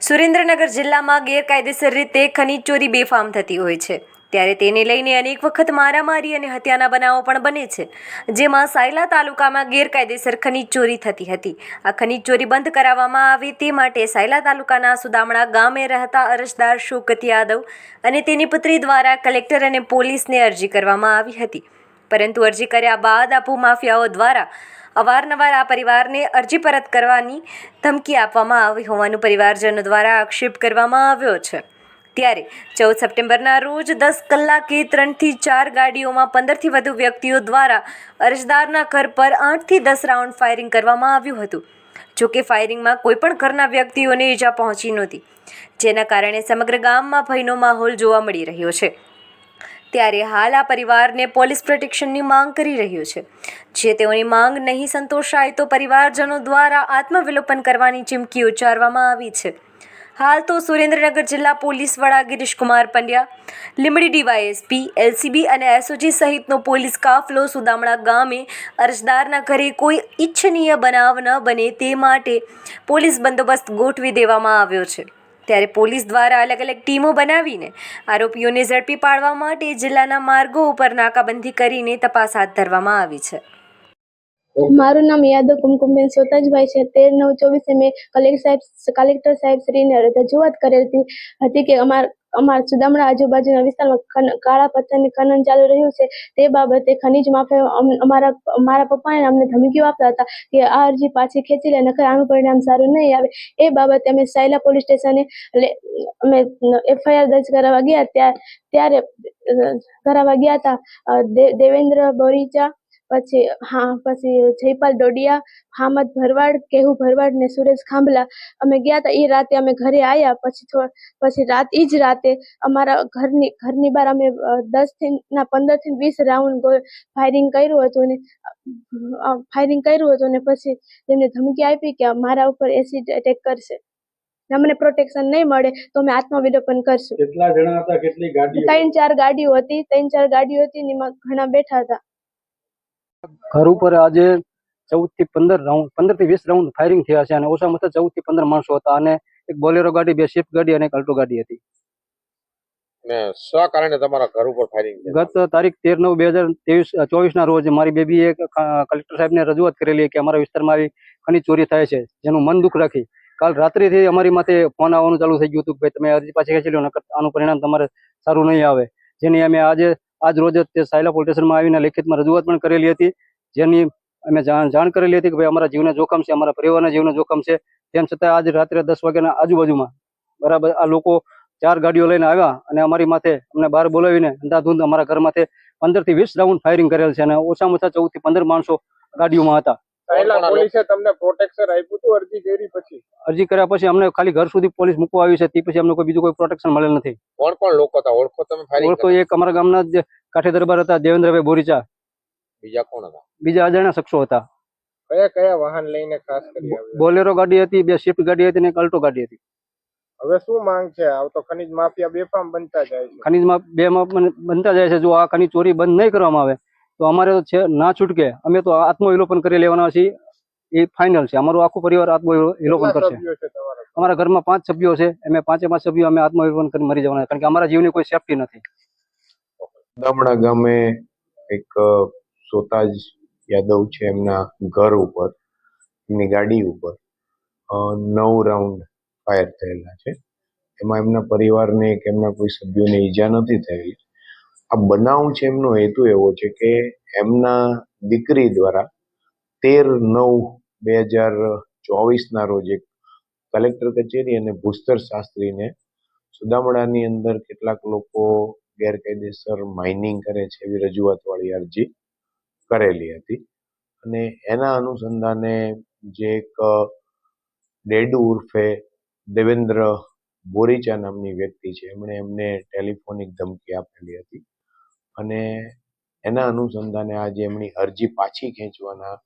સુરેન્દ્રનગર જિલ્લામાં ગેરકાયદેસર રીતે ખનીજ ચોરી બેફામ થતી હોય છે. ત્યારે તેને લઈને અનેક વખત મારામારી અને હત્યાના બનાવો પણ બને છે. જેમાં સાયલા તાલુકામાં ગેરકાયદેસર ખનીજ ચોરી થતી હતી. આ ખનીજ ચોરી બંધ કરાવવામાં આવે તે માટે સાયલા તાલુકાના સુદામણા ગામે રહેતા અરજદાર શોકત યાદવ અને તેની પુત્રી દ્વારા કલેક્ટર અને પોલીસને અરજી કરવામાં આવી હતી. પરંતુ અરજી કર્યા બાદ આ ભૂમાફિયાઓ દ્વારા અવારનવાર આ પરિવારને અરજી પરત કરવાની ધમકી આપવામાં આવી હોવાનું પરિવારજનો દ્વારા આક્ષેપ કરવામાં આવ્યો છે. ત્યારે ચૌદ સપ્ટેમ્બરના રોજ દસ કલાકે ત્રણથી ચાર ગાડીઓમાં પંદરથી વધુ વ્યક્તિઓ દ્વારા અરજદારના ઘર પર આઠથી દસ રાઉન્ડ ફાયરિંગ કરવામાં આવ્યું હતું. જોકે ફાયરિંગમાં કોઈપણ ઘરના વ્યક્તિઓને ઈજા પહોંચી નહોતી. જેના કારણે સમગ્ર ગામમાં ભયનો માહોલ જોવા મળી રહ્યો છે. ત્યારે હાલ આ પરિવારને પોલીસ પ્રોટેક્શનની માંગ કરી રહ્યું છે. જે તેઓની માંગ નહીં સંતોષાય તો પરિવારજનો દ્વારા આત્મવિલોપન કરવાની ચીમકી ઉચ્ચારવામાં આવી છે. હાલ તો સુરેન્દ્રનગર જિલ્લા પોલીસ વડા ગિરીશકુમાર પંડ્યા લીમડી ડીવાયએસપી, એલસીબી અને એસઓજી સહિતનો પોલીસ કાફલો સુદામણા ગામે અરજદારના ઘરે કોઈ ઈચ્છનીય બનાવ ન બને તે માટે પોલીસ બંદોબસ્ત ગોઠવી દેવામાં આવ્યો છે. ત્યારે પોલીસ દ્વારા અલગ અલગ ટીમો બનાવીને આરોપીઓને ઝડપી પાડવા માટે જિલ્લાના માર્ગો ઉપર નાકાબંધી કરીને તપાસ હાથ ધરવામાં આવી છે. મારું નામ યાદવ કુમકુમબેન સોતાજભાઈ છે. તેર નવ ચોવીસે મેં કલેક્ટર સાહેબ કલેક્ટર સાહેબ શ્રીને રજૂઆત કરેલ હતી કે અમાર અમાર સુદામડા આજુબાજુના વિસ્તારમાં કાળા પથ્થરની ખનન ચાલુ રહ્યું છે. તે બાબતે ખનીજ માફિયા અમ- અમારા મારા પપ્પાએ અમને ધમકીઓ આપતા હતા કે આ અરજી પાછી ખેંચી લે, નકર આનું પરિણામ સારું નહીં આવે. એ બાબતે અમે સાયલા પોલીસ સ્ટેશને અમે એફઆઈઆર દર્જ કરાવવા ગયા ત્યાં, ત્યારે કરાવવા ગયા હતા. દેવેન્દ્ર બોરીચા પછી હા પછી જયપાલ ડોડિયા હામદ ભરવાડ કેહુ ભરવાડ ને સુરેશ ખાંભલા. અમે ગયા હતા એ રાતે અમે ઘરે આવ્યા પછી પછી રાત એ જ રાતે અમારા ઘરની ઘરની બહાર અમે દસથી ના પંદરથી વીસ રાઉન્ડ ફાયરિંગ કર્યું હતું ને ફાયરિંગ કર્યું હતું ને પછી તેમને ધમકી આપી કે મારા ઉપર એસિડ એટેક કરશે. અમને પ્રોટેક્શન નહીં મળે તો અમે આત્મવિલોપન કરશું. કેટલા જણા હતા કેટલી ગાડીઓ ત્રણ ચાર ગાડીઓ હતી ત્રણ ચાર ગાડીઓ હતી ને એમાં ઘણા બેઠા હતા. ઘર ઉપર આજે ચૌદથી પંદર રાઉન્ડ પંદરથી વીસ રાઉન્ડ ફાયરિંગ થયા છે અને ઓછામાં ઓછા ચૌદથી પંદર માણસો હતા અને એક બોલેરો ગાડી બે શિફ્ટ ગાડી અને એક અલ્ટો ગાડી હતી. ને શા કારણે તમારા ઘર ઉપર ફાયરિંગ ગત તારીખ તેર નવ બે હજાર ત્રેવીસ ચોવીસના રોજ મારી બેબીએ કલેક્ટર સાહેબને રજૂઆત કરેલી કે અમારા વિસ્તારમાં આવી ખનીજ ચોરી થાય છે જેનું મન દુઃખ રાખી. કાલ રાત્રિથી અમારી માથે ફોન આવવાનું ચાલુ થઈ ગયું હતું કે ભાઈ તમે અરજી પાછી ખેંચી લો આનું પરિણામ તમારે સારું નહીં આવે. જેની અમે આજે આજ રોજ તે સાયલા પોલીસ સ્ટેશનમાં આવીને લેખિતમાં રજૂઆત પણ કરેલી હતી, જેની અમે જાણ જાણ કરેલી હતી કે ભાઈ અમારા જીવને જોખમ છે, અમારા પરિવારના જીવને જોખમ છે. તેમ છતાં આજ રાત્રે દસ વાગ્યાના આજુબાજુમાં બરાબર આ લોકો ચાર ગાડીઓ લઈને આવ્યા અને અમારી માથે અમને બહાર બોલાવીને અંધાધૂંધ અમારા ઘર માથે પંદર વીસ રાઉન્ડ ફાયરિંગ કરેલ છે અને ઓછામાં ઓછા ચૌદથી પંદર માણસો ગાડીઓમાં હતા. પહેલા પોલીસે તમને પ્રોટેક્શન આપ્યું હતું અરજી કરી પછી. અરજી કર્યા પછી અમને ખાલી ઘર સુધી પોલીસ મૂકવા આવી છે તે પછી અમને કોઈ બીજું કોઈ પ્રોટેક્શન મળેલ નથી. કોણ કોણ લોકો હતા? ઓળખો તમે ઓળખો એક અમારા ગામના જ કાઠી દરબાર હતા દેવેન્દ્રભાઈ બોરીચા. બીજા કોણ હતા? બીજા અજાણ્યા શખ્સો હતા. કયા કયા વાહન લઈને ખાસ કરી બોલેરો ગાડી હતી બે સ્વિફ્ટ ગાડી હતી ને અલ્ટો ગાડી હતી. હવે શું માંગ છે? આ તો ખનીજ માફિયા બેફામ બનતા જાય છે. ખનીજમાં બે માં બનતા જાય છે. જો આ ખનીજ ચોરી બંધ નહીં કરવામાં આવે તો અમારે તો છે ના છૂટકે. અમે તો આત્મવિલોપન કરી લેવાના છીએ. એ ફાઇનલ છે. અમારું આખું પરિવાર આત્મવિલોપન કરશે. અમારા ઘરમાં પાંચ સભ્યો છે. અમે પાંચે પાંચ સભ્યો અમે આત્મવિલોપન કરી મરી જવાના. કારણ કે અમારા જીવની કોઈ સેફટી નથી. દામડા ગામે એક સોતાજ યાદવ છે એમના ઘર ઉપર એમની ગાડી ઉપર નવ રાઉન્ડ ફાયર થયેલા છે. એમાં એમના પરિવારને કે એમના કોઈ સભ્યોને ઈજા નથી થયેલી. આ બનાવ છે એમનો હેતુ એવો છે કે એમના દીકરી દ્વારા તેર નવ બે હજાર ચોવીસના રોજ એક કલેક્ટર કચેરી અને ભૂસ્તર શાસ્ત્રીને સુદામડાની અંદર કેટલાક લોકો ગેરકાયદેસર માઇનિંગ કરે છે એવી રજૂઆતવાળી અરજી કરેલી હતી. અને એના અનુસંધાને જે એક ડેડુ ઉર્ફે દેવેન્દ્ર બોરીચા નામની વ્યક્તિ છે, એમણે એમને ટેલિફોનિક ધમકી આપેલી હતી. અને એના અનુસંધાને આજે એમની અરજી પાછી ખેંચવાના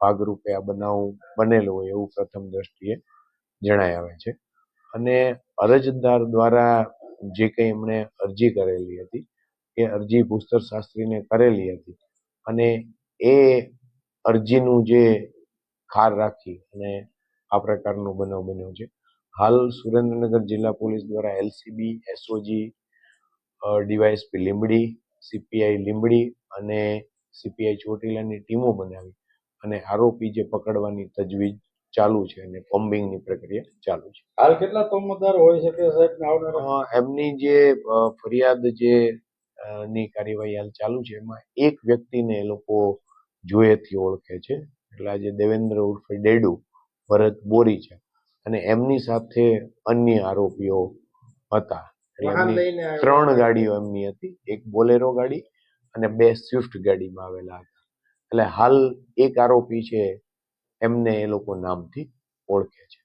ભાગરૂપે આ બનાવ બનેલો હોય એવું પ્રથમ દ્રષ્ટિએ જણાય આવે છે. અને અરજદાર દ્વારા જે કંઈ એમણે અરજી કરેલી હતી, એ અરજી ભૂસ્તર શાસ્ત્રીને કરેલી હતી અને એ અરજીનું જે ખાર રાખી અને આ પ્રકારનો બનાવ બન્યો છે. હાલ સુરેન્દ્રનગર જિલ્લા પોલીસ દ્વારા LCB, SOG DYSP Limbdi CPI Limbdi અને સીપીઆઈ ચોટીલાની ટીમો બનાવી અને આરોપી જે પકડવાની તજવીજ ચાલુ છે અને કોમ્બિંગની પ્રક્રિયા ચાલુ છે. હાલ કેટલા તોમતદાર હોય શકે સાહેબ એમની જે ફરિયાદ જે ની કાર્યવાહી હાલ ચાલુ છે એમાં એક વ્યક્તિને એ લોકો જોયેથી ઓળખે છે. એટલે આજે દેવેન્દ્ર ઉર્ફે ડેડુ ભરત બોરી છે. અને એમની સાથે અન્ય આરોપીઓ હતા. ત્રણ ગાડીઓ એમની હતી. એક બોલેરો ગાડી અને બે સ્વિફ્ટ ગાડીમાં આવેલા હતા. એટલે હાલ એક આરોપી છે એમને એ લોકો નામથી ઓળખે છે.